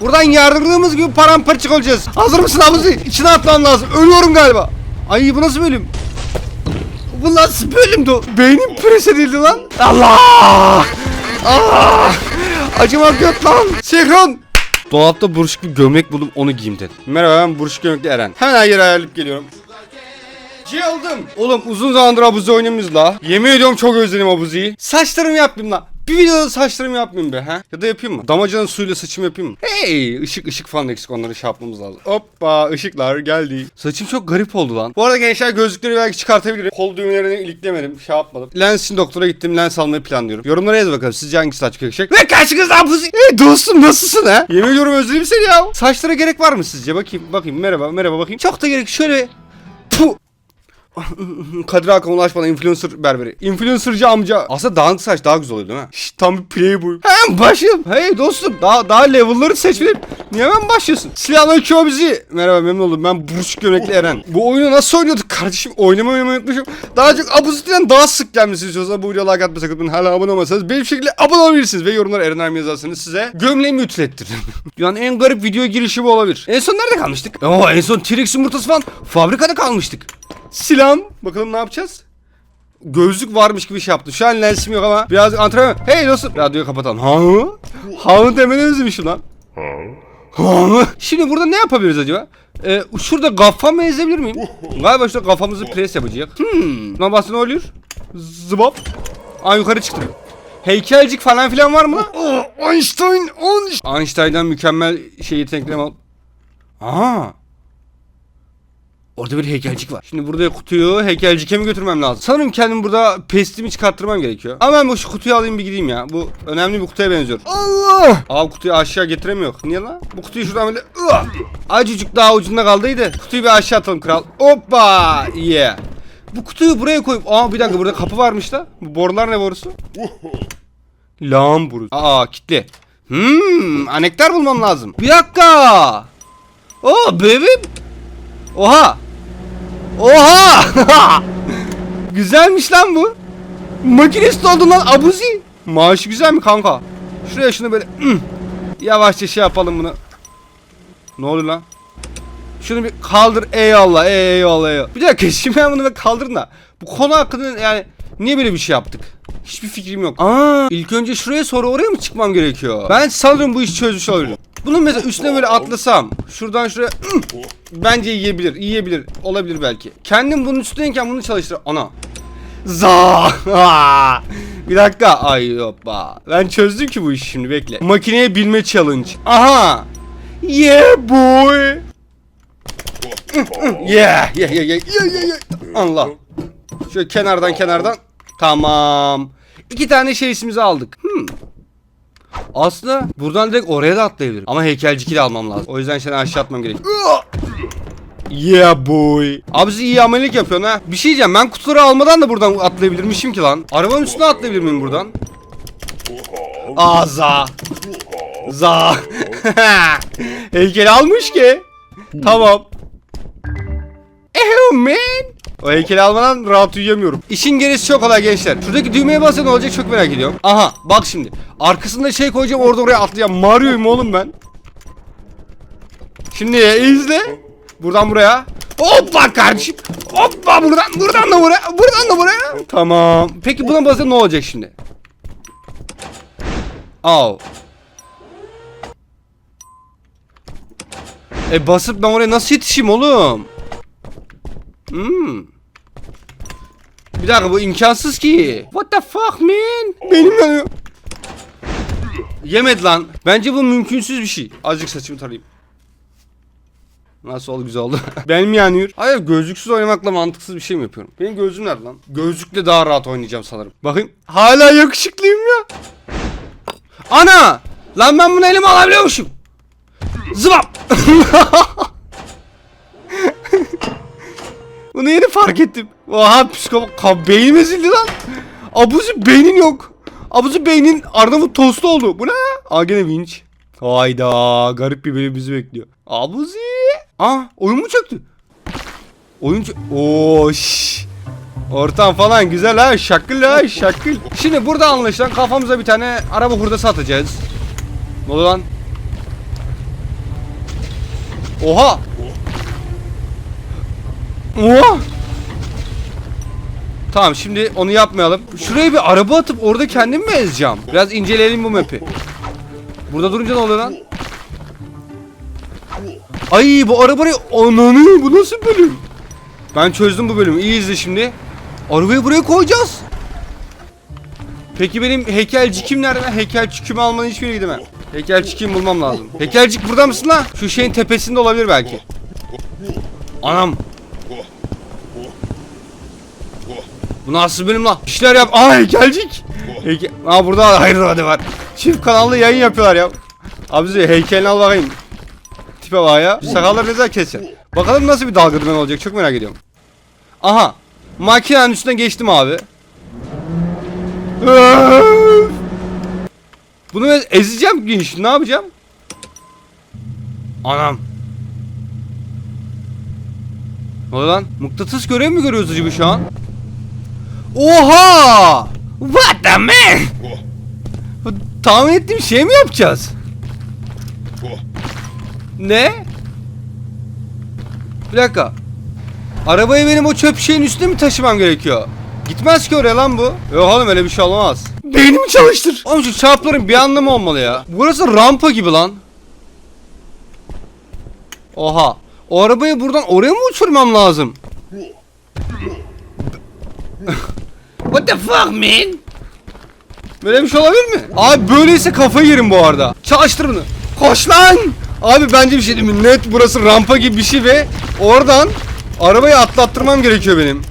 Buradan yardırdığımız gibi paramparçık olacağız. Hazır mısın abuzi? İçine atmam lazım. Ölüyorum galiba. Ay bu nasıl bölüm? Bu nasıl bölümdü? Beynim pres edildi lan. Allah! Ah! Acımak yok lan. Sekron! Dolapta buruşuk bir gömlek buldum onu giyeyim dedim. Merhaba ben buruşuk gömlekli Eren. Hemen yer ayarlayıp geliyorum. Aldım. Oğlum uzun zamandır abuzi oynamıyoruz la. Yemin ediyorum çok özledim abuziyi. Saçlarımı yapmayayım la. Bir videoda saçlarımı yapmayayım be ha. Ya da yapayım mı? Damacanın suyla saçımı yapayım mı? Hey ışık ışık falan eksik onları şey yapmamız lazım. Hoppa ışıklar geldi. Saçım çok garip oldu lan. Bu arada gençler gözlükleri belki çıkartabilirim. Kol düğmelerini iliklemedim. Şey yapmadım. Lens için doktora gittim. Lens almayı planlıyorum. Yorumlara yaz bakalım. Sizce hangi saç yakışacak? Ve karşınızda abuzi. Hey dostum nasılsın ha? Yemin ediyorum özledim seni ya. Saçlara gerek var mı sizce? Bakayım bakayım. Merhaba merhaba bakayım. Çok da gerek. Şöyle Puh. Kadir Hakan Ulaş bana influencer berberi. Influencercı amca. Aslında dağınık saç daha güzel oluyor değil mi? Şşt, tam bir playboy. Hem başım. Hey dostum. Daha daha level'ları seçmedim. Niye hemen başlıyorsun? Selamünaleyküm bizi. Merhaba memnun oldum. Ben Burç Gömlekli Eren. Bu oyunu nasıl oynuyorduk kardeşim? Oynamayı unutmuşum. Daha çok abuzitten daha sık gelmesini istiyorsanız bu videoya like atmayı sakın. Hala abone olmasanız benim şekilde abone olabilirsiniz. Ve yorumlara Eren Ermi yazarsanız size gömleğimi ütülettiririm. yani en garip video girişi bu olabilir. En son nerede kalmıştık? Oo en son T-Rex yumurtası falan fabrikada kalmıştık. Silahım. Bakalım ne yapacağız? Gözlük varmış gibi şey yaptım. Şu an lensim yok ama biraz antrenman. Hey dostum. Radyoyu kapatalım. Ha? Ha demeni özlemişim lan. Ha? Şimdi burada ne yapabiliriz acaba? Ee, şurada kafa mı ezebilir miyim? Galiba şurada kafamızı pres yapacak. Hmm. Lan bastı ne oluyor? Zıbap. Aa yukarı çıktım. Heykelcik falan filan var mı? Einstein, Einstein. Einstein'dan mükemmel şey yeteneklerimi al. Aa. Orada bir heykelcik var. Şimdi burada kutuyu heykelcike mi götürmem lazım? Sanırım kendim burada pestimi çıkarttırmam gerekiyor. Ama ben bu şu kutuyu alayım bir gideyim ya. Bu önemli bir kutuya benziyor. Allah! Abi kutuyu aşağı getiremiyor. Niye lan? Bu kutuyu şuradan böyle... Acıcık daha ucunda kaldıydı. Kutuyu bir aşağı atalım kral. Hoppa! Yeah! Bu kutuyu buraya koyup... Aa bir dakika burada kapı varmış da. Bu borular ne borusu? Lağım borusu. Aa kilitli. Hmm, anektar bulmam lazım. Bir dakika. Oo bebeğim. Oha. Oha! Güzelmiş lan bu. Makinist oldun lan abuzi. Maaşı güzel mi kanka? Şuraya şunu böyle yavaşça şey yapalım bunu. Ne oluyor lan? Şunu bir kaldır eyvallah eyvallah eyvallah. Bir dakika şimdi ben bunu bir kaldırın da. Bu konu hakkında yani niye böyle bir şey yaptık? Hiçbir fikrim yok. Aa, ilk önce şuraya sonra oraya mı çıkmam gerekiyor? Ben sanırım bu işi çözmüş olabilirim. Bunun mesela üstüne böyle atlasam, şuradan şuraya bence yiyebilir, yiyebilir, olabilir belki. Kendim bunun üstündeyken bunu çalıştır. Ana. Za. bir dakika. Ay hoppa. Ben çözdüm ki bu işi şimdi bekle. Makineye bilme challenge. Aha. Yeah boy. Yeah, yeah, yeah, yeah, yeah, yeah, yeah. Allah. Şöyle kenardan kenardan. Tamam. İki tane şeysimizi aldık. Hmm. Aslında buradan direkt oraya da atlayabilirim. Ama heykelciki de almam lazım. O yüzden seni aşağı atmam gerek. Yeah boy. Abi siz iyi amelilik yapıyorsun ha. Bir şey diyeceğim ben kutuları almadan da buradan atlayabilirmişim ki lan. Arabanın üstüne atlayabilir miyim buradan? Aa za. Za. Heykeli almış ki. Tamam. Eho man. O heykeli almadan rahat uyuyamıyorum. İşin gerisi çok kolay gençler. Şuradaki düğmeye basınca ne olacak çok merak ediyorum. Aha bak şimdi. Arkasında şey koyacağım orada oraya atlayacağım. Mario'yum oğlum ben. Şimdi izle. Buradan buraya. Hoppa kardeşim. Hoppa buradan buradan da buraya. Buradan da buraya. Tamam. Peki buna basınca ne olacak şimdi? Au. E basıp ben oraya nasıl yetişeyim oğlum? Hmm. Bir dakika bu imkansız ki. What the fuck man? Benim yanıyor. Yemedi lan. Bence bu mümkünsüz bir şey. Azıcık saçımı tarayayım. Nasıl oldu güzel oldu. Benim yanıyor. Hayır gözlüksüz oynamakla mantıksız bir şey mi yapıyorum? Benim gözlüğüm nerede lan? Gözlükle daha rahat oynayacağım sanırım. Bakayım. Hala yakışıklıyım ya. Ana! Lan ben bunu elime alabiliyormuşum. Zıbap! Bunu yeni fark ettim. Oha psikopat. Beynim ezildi lan. Abuzi beynin yok. Abuzi beynin Arnavut tostu oldu. Bu ne? Aa gene vinç. Hayda garip bir bölüm bizi bekliyor. Abuzi. Aa oyun mu çöktü? Oyun çö- Oo şş. Ortam falan güzel ha şakıl ha şakıl. Şimdi burada anlaşılan kafamıza bir tane araba hurdası atacağız. Ne oluyor lan? Oha. Oha. Tamam şimdi onu yapmayalım. Şuraya bir araba atıp orada kendimi mi ezeceğim? Biraz inceleyelim bu map'i. Burada durunca ne oluyor lan? Ay bu arabayı ananı bu nasıl bölüm? Ben çözdüm bu bölümü. İyi izle şimdi. Arabayı buraya koyacağız. Peki benim heykelcikim nerede? Ben heykelcikimi almanın hiçbir yere gidemem. Heykelcikimi bulmam lazım. Heykelcik burada mısın lan? Şu şeyin tepesinde olabilir belki. Anam. Bu nasıl benim lan? İşler yap. Aa heykelcik. Heykel... Aa burada hayır hadi var. Çift kanallı yayın yapıyorlar ya. Abi size heykelini al bakayım. Tipe bak ya. Sakalları ne keseceksin? Bakalım nasıl bir dalga dümen olacak çok merak ediyorum. Aha. Makinenin üstüne geçtim abi. Bunu ezeceğim genç. Ne yapacağım? Anam. Ne oluyor lan? Mıknatıs görev mi görüyoruz acaba şu an? Oha! What the man? Bu Tahmin ettiğim şey mi yapacağız? Ne? Bir dakika. Arabayı benim o çöp şeyin üstüne mi taşımam gerekiyor? Gitmez ki oraya lan bu. Yok oğlum öyle bir şey olmaz. Beynimi çalıştır. Oğlum şu çarpların bir anlamı olmalı ya. Burası rampa gibi lan. Oha. O arabayı buradan oraya mı uçurmam lazım? What the fuck man? Böyle bir şey olabilir mi? Abi böyleyse kafayı yerim bu arada. Çalıştır bunu. Koş lan. Abi bence bir şey değil mi? Net burası rampa gibi bir şey ve oradan arabayı atlattırmam gerekiyor benim.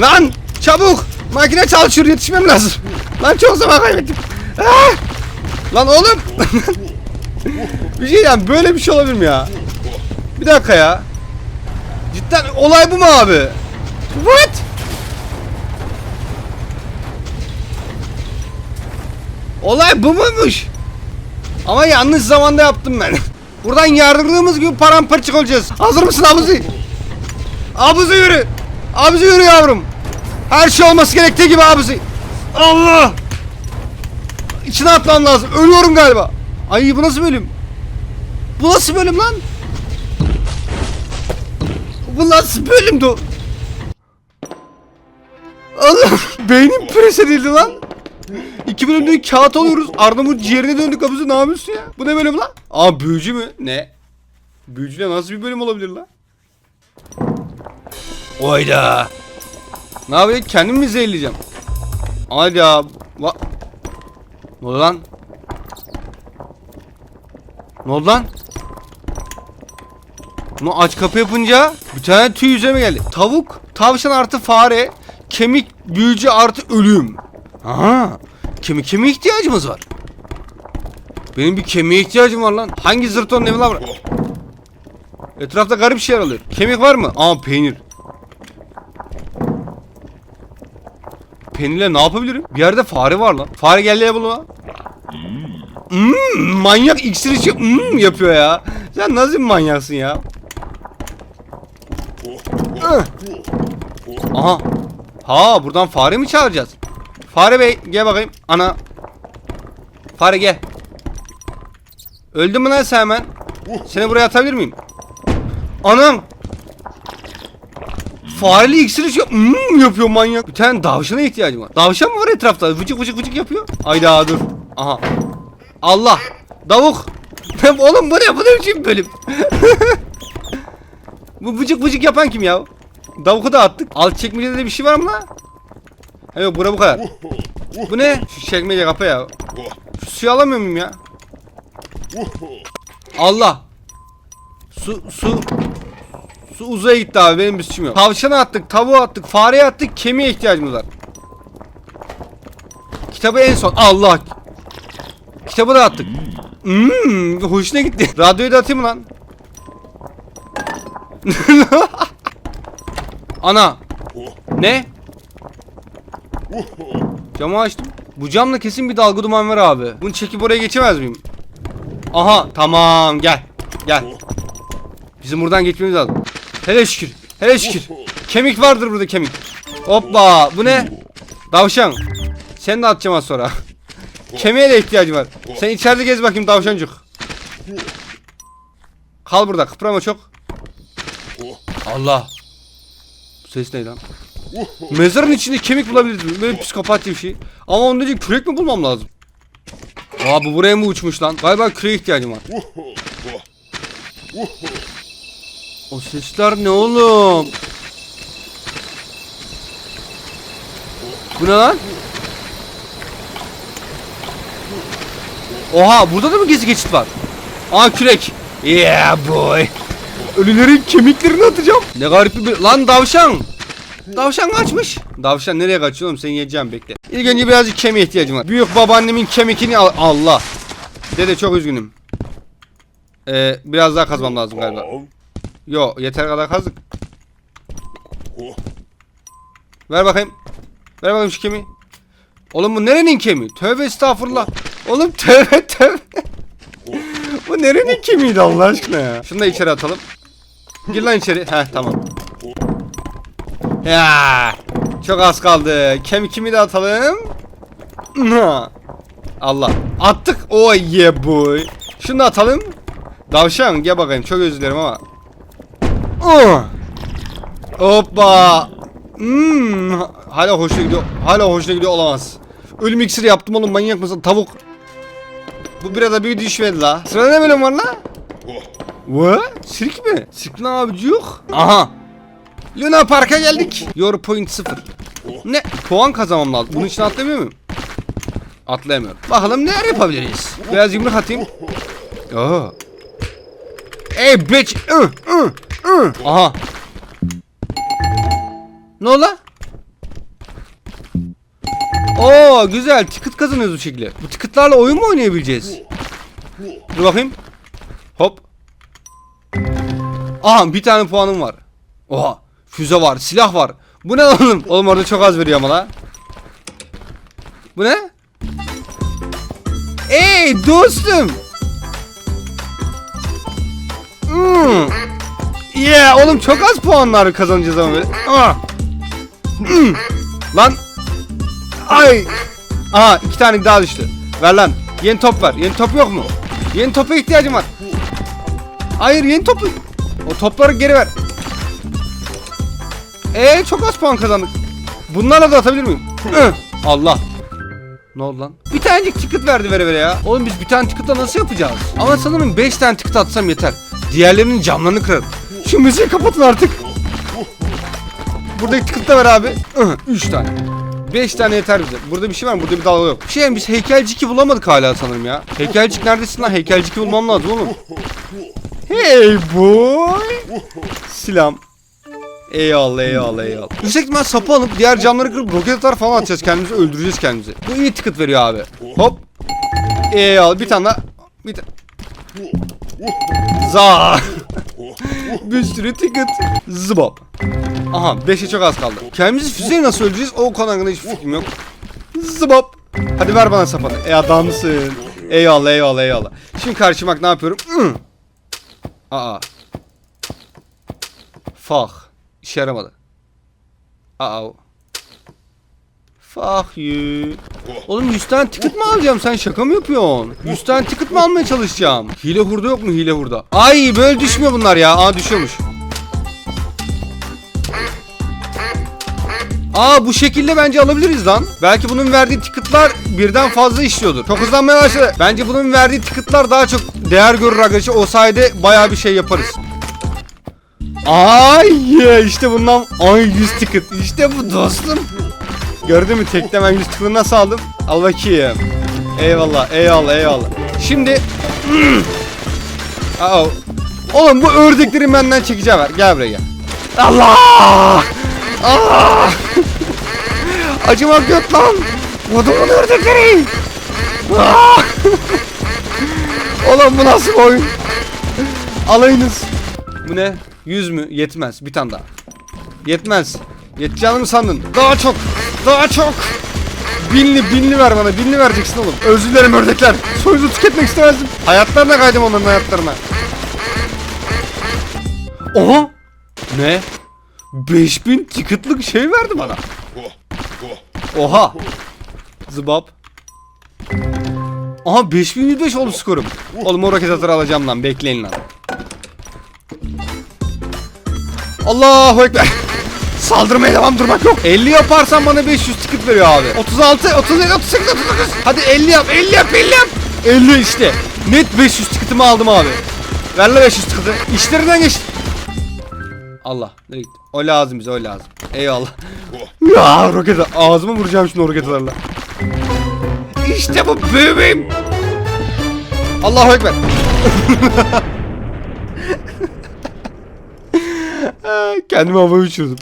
Lan çabuk. Makine çalışıyor yetişmem lazım. Lan çok zaman kaybettim. Ah! Lan oğlum. bir şey yani böyle bir şey olabilir mi ya? Bir dakika ya. Cidden olay bu mu abi? What? Olay bu muymuş? Ama yanlış zamanda yaptım ben. Buradan yardırdığımız gibi paramparçık olacağız. Hazır mısın abuzi? Abuzi yürü. Abuzi yürü yavrum. Her şey olması gerektiği gibi abuzi. Allah. İçine atmam lazım. Ölüyorum galiba. Ay bu nasıl bölüm? Bu nasıl bölüm lan? Bu nasıl bölümdü? Allah beynim pres edildi lan. İki bölümde kağıt alıyoruz. Arnavut ciğerine döndük abuzi ne yapıyorsun ya? Bu ne bölüm lan? Aa büyücü mü? Ne? Büyücüyle nasıl bir bölüm olabilir lan? Oyda. Ne yapayım? Kendimi mi zehirleyeceğim? Hadi ya. Va ne oldu lan? Ne oldu lan? Bunu aç kapı yapınca bir tane tüy üzerime geldi. Tavuk, tavşan artı fare, kemik, büyücü artı ölüm. Aha. Kemik kemiğe ihtiyacımız var. Benim bir kemiğe ihtiyacım var lan. Hangi zırtonun evi lan? Etrafta garip şeyler oluyor. Kemik var mı? Aa peynir. Peynirle ne yapabilirim? Bir yerde fare var lan. Fare gel bulma. Hmm, manyak iksir içi hmm yapıyor ya. Sen nasıl bir manyaksın ya? Aha. Ha buradan fare mi çağıracağız? Fare bey gel bakayım. Ana. Fare gel. Öldün mü lan sen hemen? Seni buraya atabilir miyim? Anam. Fareli iksir içiyor. Hmm, yapıyor manyak. Bir tane davşana ihtiyacım var. Davşan mı var etrafta? Vıcık vıcık vıcık yapıyor. Ayda dur. Aha. Allah. Davuk. Oğlum bu ne? Bu ne biçim bölüm? bu vıcık vıcık yapan kim ya? Davuku da attık. Alt çekmecede de bir şey var mı lan? Yok bura bu kadar. Bu ne? Şu çekmece kapı ya. Şu suyu alamıyor muyum ya? Allah. Su su Su uzaya gitti abi benim bir yok. Tavşana attık, tavuğa attık, fareye attık, kemiğe ihtiyacımız var. Kitabı en son. Allah. Kitabı da attık. Hmm, hoşuna gitti. Radyoyu da atayım lan? Ana. Ne? Camı açtım. Bu camla kesin bir dalga duman var abi. Bunu çekip oraya geçemez miyim? Aha tamam gel. Gel. Bizim buradan geçmemiz lazım. Hele şükür. Hele şükür. Kemik vardır burada kemik. Hoppa. Bu ne? Davşan. Sen de atacağım az sonra. Kemiğe de ihtiyacı var. Sen içeride gez bakayım davşancık. Kal burada kıprama çok. Allah. Bu ses ne lan? Mezarın içinde kemik bulabiliriz. Böyle psikopatça bir şey. Ama onun için kürek mi bulmam lazım? Aa bu buraya mı uçmuş lan? Galiba küreğe ihtiyacım var. O sesler ne oğlum? Bu ne lan? Oha burada da mı gezi geçit var? Aa kürek. Yeah boy. Ölülerin kemiklerini atacağım. Ne garip bir... Lan davşan. Davşan kaçmış. Davşan nereye kaçıyor oğlum? Seni yiyeceğim bekle. İlk önce birazcık kemiğe ihtiyacım var. Büyük babaannemin kemikini al... Allah. Dede çok üzgünüm. Ee, biraz daha kazmam lazım galiba. Yo yeter kadar kazdık. Ver bakayım. Ver bakayım şu kemiği. Oğlum bu nerenin kemiği? Tövbe estağfurullah. Oğlum tövbe tövbe. bu nerenin kemiğiydi Allah aşkına ya. Şunu da içeri atalım. Gir lan içeri. Heh tamam. Ya çok az kaldı. Kemikimi de atalım. Allah. Attık. Oh yeah boy. Şunu da atalım. Davşan gel bakayım. Çok özür dilerim ama. Oh. Hoppa. Hmm. Hala hoşuna gidiyor. Hala hoşuna gidiyor olamaz. Ölüm iksiri yaptım oğlum manyak mısın? Tavuk. Bu biraz bir düşmedi la. Sırada ne bölüm var la? What? Sirk mi? Sirk ne abici yok? Aha. Luna Park'a geldik. Your point sıfır. Ne? Puan kazanmam lazım. Bunun için atlayamıyor muyum? Atlayamıyorum. Bakalım neler yapabiliriz. Biraz yumruk atayım. Oo. Ey bitch. Ih, ih, ih. Aha. Ne lan? Oo güzel. Ticket kazanıyoruz bu şekilde. Bu ticketlarla oyun mu oynayabileceğiz? Dur bakayım. Hop. Aha bir tane puanım var. Oha. Füze var. Silah var. Bu ne oğlum? Oğlum orada çok az veriyor ama la. Bu ne? Ey dostum. Hmm. Yeah oğlum çok az puanlar kazanacağız ama böyle. Ah. Hmm. Lan. Ay. Aha iki tane daha düştü. Ver lan. Yeni top ver. Yeni top yok mu? Yeni topa ihtiyacım var. Hayır yeni topu. O topları geri ver. Ee çok az puan kazandık. Bunlarla da atabilir miyim? Allah. Ne oldu lan? Bir tanecik ticket verdi vere vere ya. Oğlum biz bir tane ticket'la nasıl yapacağız? Ama sanırım 5 tane ticket atsam yeter. Diğerlerinin camlarını kırarım. Şu müziği kapatın artık. Buradaki ticket da ver abi. 3 tane. 5 tane yeter bize. Burada bir şey var mı? Burada bir dalga yok. Şey biz heykelciki bulamadık hala sanırım ya. Heykelcik neredesin lan? Heykelciki bulmam lazım oğlum. Hey boy. Selam. Eyvallah eyvallah eyvallah. Yüksek ihtimal sapı alıp diğer camları kırıp roket atar falan atacağız kendimizi öldüreceğiz kendimizi. Bu iyi ticket veriyor abi. Hop. Eyvallah bir tane daha. Bir tane. Za. bir sürü ticket. Zıbap. Aha 5'e çok az kaldı. Kendimizi füzeyi nasıl öldüreceğiz o konu hakkında hiçbir fikrim yok. Zıbap. Hadi ver bana sapanı. Ey adamsın. Eyvallah eyvallah eyvallah. Şimdi karşıma ne yapıyorum. Aa. Fuck. İşe yaramadı. Aa. Fuck you. Oğlum 100 tane ticket mi alacağım? Sen şaka mı yapıyorsun? 100 tane ticket mi almaya çalışacağım? Hile hurda yok mu hile hurda? Ay böyle düşmüyor bunlar ya. Aa düşüyormuş. Aa bu şekilde bence alabiliriz lan. Belki bunun verdiği ticketlar birden fazla işliyordur. Çok hızlanmaya başladı. Bence bunun verdiği ticketlar daha çok değer görür arkadaşlar. O sayede bayağı bir şey yaparız. Ay işte bundan ay 100 ticket. İşte bu dostum. Gördün mü tekte ben 100 ticket'ı nasıl aldım? Al bakayım. Eyvallah eyvallah eyvallah. Şimdi Aa. Oğlum bu ördekleri benden çekeceğim ver. Gel buraya gel. Allah! Allah! Acımak yok lan. Vudumun ördekleri. Aa! Oğlum bu nasıl oyun? Alayınız. Bu ne? 100 mü? Yetmez. Bir tane daha. Yetmez. Yeteceğini mi sandın? Daha çok. Daha çok. Binli binli ver bana. Binli vereceksin oğlum. Özür dilerim ördekler. Soyuzu tüketmek istemezdim. Hayatlarına kaydım onların hayatlarına. Oha. Ne? 5000 ticket'lık şey verdi bana. Oha. Zıbap. Aha 5105 oldu skorum. Oğlum o roket alacağım lan bekleyin lan. Allahu ekber. Saldırmaya devam durmak yok. 50 yaparsan bana 500 ticket veriyor abi. 36, 37, 38, 39. Hadi 50 yap, 50 yap, 50 yap. 50 işte. Net 500 ticket'ımı aldım abi. Ver la 500 ticket'ı. İşlerinden geç. Allah. Nereye gitti? O lazım bize, o lazım. Eyvallah. Ya roket ağzıma vuracağım şimdi roketlerle. İşte bu bebeğim. Allahu ekber. Kendimi havaya uçurdum.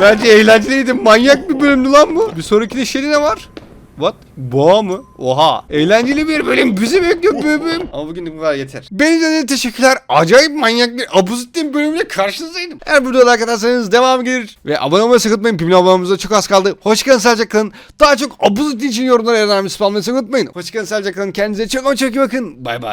Bence eğlenceliydi. Manyak bir bölümdü lan bu. Bir sonraki de şeyde ne var? What? Boğa mı? Oha. Eğlenceli bir bölüm. Bizi bekliyor bebeğim. Ama bugünlük bu kadar yeter. Beni de teşekkürler. Acayip manyak bir abuzittiğim bölümle karşınızdaydım. Eğer videoda like atarsanız devam gelir. Ve abone olmayı sakın unutmayın. Pimli abonemize çok az kaldı. Hoşçakalın sağlıcakla kalın. Daha çok abuzit için yorumlara yazmayı spamlamayı sakın. Hoşçakalın sağlıcakla kalın. Kendinize çok çok iyi bakın. Bay bay.